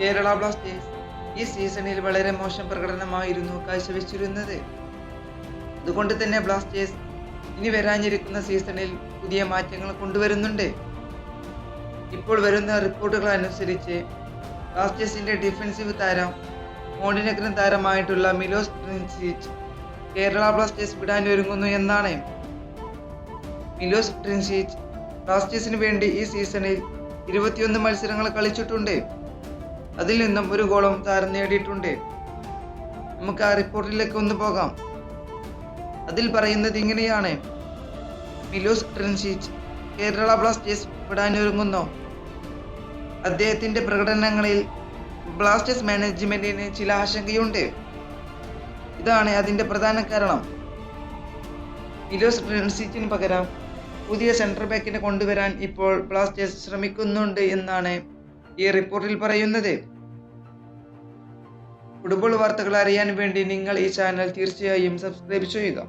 Kerala Blasters ഈ സീസണിൽ വളരെ മോശം പ്രകടനമായിരുന്നു കാഴ്ചവെച്ചിരുന്നത്. അതുകൊണ്ട് തന്നെ ബ്ലാസ്റ്റേഴ്സ് ഇനി വരാനിരിക്കുന്ന സീസണിൽ പുതിയ മാറ്റങ്ങൾ കൊണ്ടുവരുന്നുണ്ട്. ഇപ്പോൾ വരുന്ന റിപ്പോർട്ടുകൾ അനുസരിച്ച് ബ്ലാസ്റ്റേഴ്സിന്റെ ഡിഫൻസീവ് താരം മോണ്ടിനഗ്രം താരമായിട്ടുള്ള മിലോസ് ട്രിൻസിച്ച് കേരള ബ്ലാസ്റ്റേഴ്സ് വിടാൻ ഒരുങ്ങുന്നു എന്നാണ്. മിലോസ് ട്രിൻസിച്ച് ബ്ലാസ്റ്റേഴ്സിന് വേണ്ടി ഈ സീസണിൽ ഇരുപത്തിയൊന്ന് മത്സരങ്ങൾ കളിച്ചിട്ടുണ്ട്. അതിൽ നിന്നും ഒരു ഗോളും താരം നേടിയിട്ടുണ്ട്. നമുക്ക് ആ റിപ്പോർട്ടിലേക്ക് ഒന്ന് പോകാം. അതിൽ പറയുന്നത് ഇങ്ങനെയാണ്. മിലോസ് ട്രിൻസിച്ച് കേരള ബ്ലാസ്റ്റേഴ്സ് വിടാനൊരുങ്ങുന്നു. അദ്ദേഹത്തിന്റെ പ്രകടനങ്ങളിൽ ബ്ലാസ്റ്റേഴ്സ് മാനേജ്മെന്റിന് ചില ആശങ്കയുണ്ട്. ഇതാണ് അതിന്റെ പ്രധാന കാരണം. മിലോസ് ട്രിൻസിച്ചിന് പകരം പുതിയ സെൻട്രൽ ബാക്കിനെ കൊണ്ടുവരാൻ ഇപ്പോൾ ബ്ലാസ്റ്റേഴ്സ് ശ്രമിക്കുന്നുണ്ട് എന്നാണ് ഈ റിപ്പോർട്ടിൽ പറയുന്നത് ഫുട്ബോൾ വാർത്തകൾ അറിയാൻ വേണ്ടി നിങ്ങൾ ഈ ചാനൽ തീർച്ചയായും സബ്സ്ക്രൈബ് ചെയ്യുക.